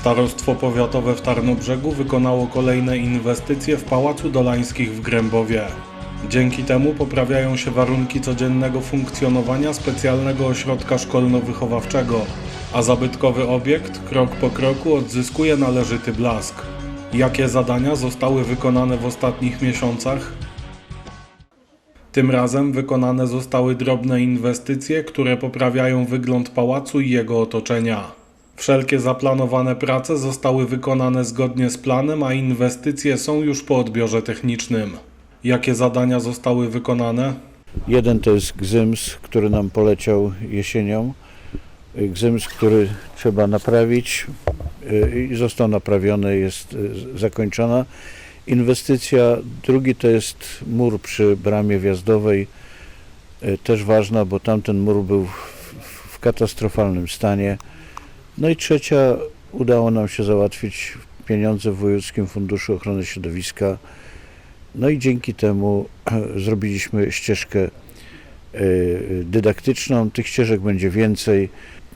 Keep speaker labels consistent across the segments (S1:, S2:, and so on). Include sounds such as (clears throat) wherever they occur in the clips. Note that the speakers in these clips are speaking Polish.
S1: Starostwo Powiatowe w Tarnobrzegu wykonało kolejne inwestycje w Pałacu Dolańskich w Grębowie. Dzięki temu poprawiają się warunki codziennego funkcjonowania specjalnego ośrodka szkolno-wychowawczego, a zabytkowy obiekt krok po kroku odzyskuje należyty blask. Jakie zadania zostały wykonane w ostatnich miesiącach? Tym razem wykonane zostały drobne inwestycje, które poprawiają wygląd pałacu i jego otoczenia. Wszelkie zaplanowane prace zostały wykonane zgodnie z planem, a inwestycje są już po odbiorze technicznym. Jakie zadania zostały wykonane?
S2: Jeden to jest Gzyms, który nam poleciał jesienią. Gzyms, który trzeba naprawić y, i został naprawiony, jest y, zakończona inwestycja. Drugi to jest mur przy bramie wjazdowej, y, też ważna, bo tamten mur był w katastrofalnym stanie. No i trzecia, udało nam się załatwić pieniądze w Wojewódzkim Funduszu Ochrony Środowiska. No i dzięki temu (clears throat) zrobiliśmy ścieżkę y, dydaktyczną. Tych ścieżek będzie więcej.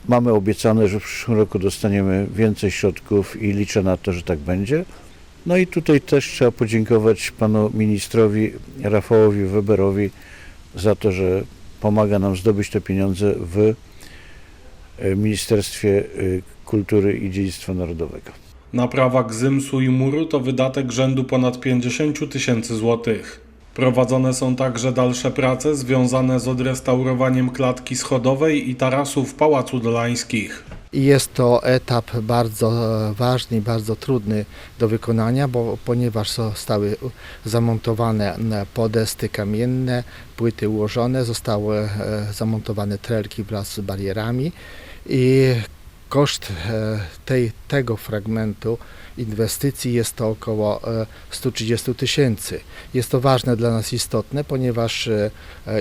S2: Mamy obiecane, że w przyszłym roku dostaniemy więcej środków i liczę na to, że tak będzie. No i tutaj też trzeba podziękować panu ministrowi Rafałowi Weberowi za to, że pomaga nam zdobyć te pieniądze w Ministerstwie y, Kultury i Dziedzictwa Narodowego.
S1: Naprawa gzymsu i muru to wydatek rzędu ponad 50 000 tysięcy złotych. Prowadzone są także dalsze prace związane z odrestaurowaniem klatki schodowej i tarasu w Pałacu Dolańskich.
S3: I Jest to etap bardzo e, ważny i bardzo trudny do wykonania, bo ponieważ zostały zamontowane podesty kamienne, płyty ułożone, zostały e, zamontowane trelki wraz z barierami i koszt e, tej, tego fragmentu inwestycji jest to około e, 130 tysięcy. Jest to ważne dla nas istotne, ponieważ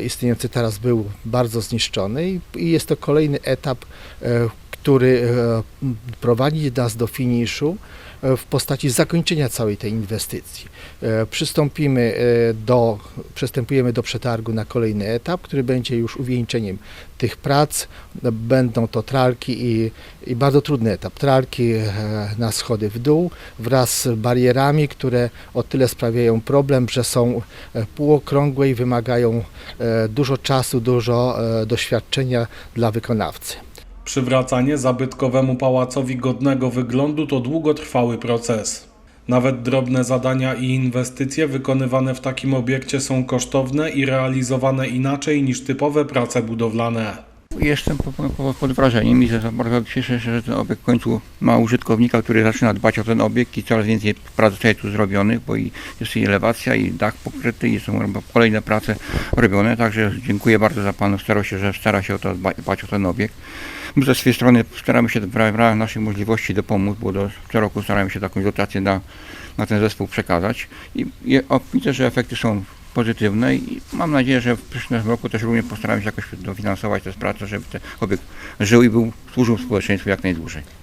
S3: istniejący taras był bardzo zniszczony i, jest to kolejny etap który e, prowadzi nas do finiszu e, w postaci zakończenia całej tej inwestycji. E, Przystąpimy do, przystępujemy do przetargu na kolejny etap, który będzie już uwieńczeniem tych prac. Będą to tralki i, i bardzo trudny etap. Tralki na schody w dół wraz z barierami, które o tyle sprawiają problem, że są półokrągłe i wymagają dużo czasu, dużo doświadczenia dla wykonawcy.
S1: Przywracanie zabytkowemu pałacowi godnego wyglądu to długotrwały proces. Nawet drobne zadania i inwestycje wykonywane w takim obiekcie są kosztowne i realizowane inaczej niż typowe prace budowlane.
S4: Jestem po- po- po- pod wrażeniem i bardzo cieszę się, że ten obiekt w końcu ma użytkownika, który zaczyna dbać o ten obiekt i coraz więcej prac zostaje tu zrobionych, bo i jest i elewacja, i dach pokryty, i są kolejne prace robione, także dziękuję bardzo za Panu. Staroście, że stara się o to dba- dbać o ten obiekt. My ze swojej strony staramy się w ramach naszych możliwości dopomóc, bo do, co roku staramy się taką dotację na, na ten zespół przekazać. I, i widzę, że efekty są pozytywne i mam nadzieję, że w przyszłym roku też również postaramy się jakoś dofinansować te prace, żeby ten obiekt żył i był, służył społeczeństwu jak najdłużej.